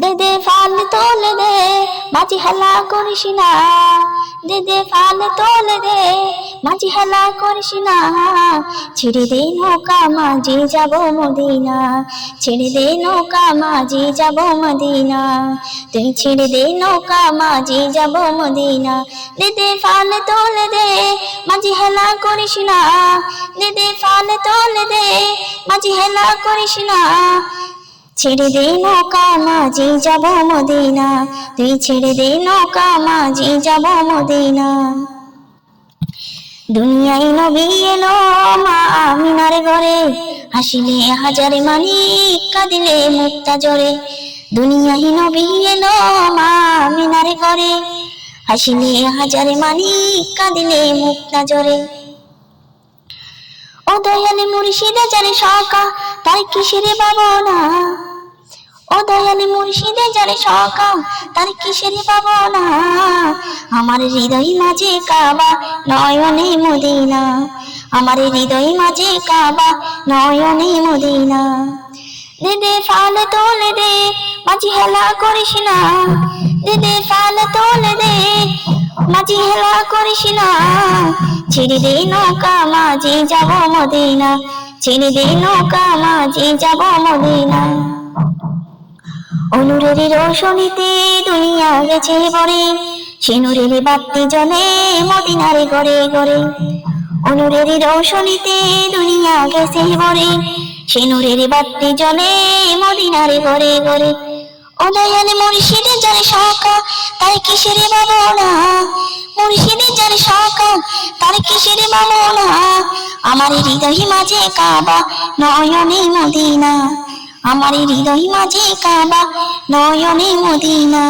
দে দে ফাল তোলে দে, মাঝি হেলা করিস না। দে দে ফাল তোলে দে, মাঝি হেলা করিস না। ছেড়ে দে নৌকা, মাঝি যাব মদিনা। ছেড়ে দে নৌকা, মাঝি যাব মদিনা। তুই ছেড়ে দে নৌকা, মাঝি যাব মদিনা। দে দে ফাল তোলে দে, মাঝি হেলা করিস না। দে দে ফাল তোলে দে, মাঝি হেলা করিস না। ছেড়ে দে নৌকা, মাঝি যাব মদিনা। তুই ছেড়ে দে নৌকা, মাঝি যাব মদিনা। দুনিয়ায় নবী এলো মা আমিনার ঘরে। হাসিলে হাজারে মানিক, কাঁদিলে মুক্তা জরে দুনিয়ায় নবী এলো মা আমিনার ঘরে। হাসিলে হাজারে মানিক, কাঁদিলে মুক্তা জরে মুর্শিদে জানে সকা তাই কিসের ভাবনা? ও দয়ালে মুর্শিদে জানে সকা তার কিসের ভাবনা? আমার হৃদয় মাঝে কাবা, নয়নে মদিনা। আমার হৃদয় মাঝে কাবা, নয়নে মদিনা। দে ফাল তোলে দে, মাঝি হেলা করিস না। দে ফাল তোলে দে, মাঝি হেলা করিস না। ছেড়ে দে নৌকা মাঝি যাব মদিনা। ছেড়ে দে নৌকা মাঝি যাব মদিনা। অনুরের রোশনীতে দুনিয়া গেছে বরে সিনুরের বাতি জলে মদিনার গড়ে গড়ে। অনুরের রোশনীতে দুনিয়া গেছে বরে সিনুরের বাতি জলে মদিনার গড়ে গড়ে। ও দয়ালে মুর্শিদে জানে সকা তার কিসের ভাবনা? মুর্শিদে জানে সকাল তার কিসের মামলা আমার হৃদয় মাঝে কাবা, নয়নে মদিনা। আমার হৃদয় মাঝে কাবা, নয়নে মদিনা।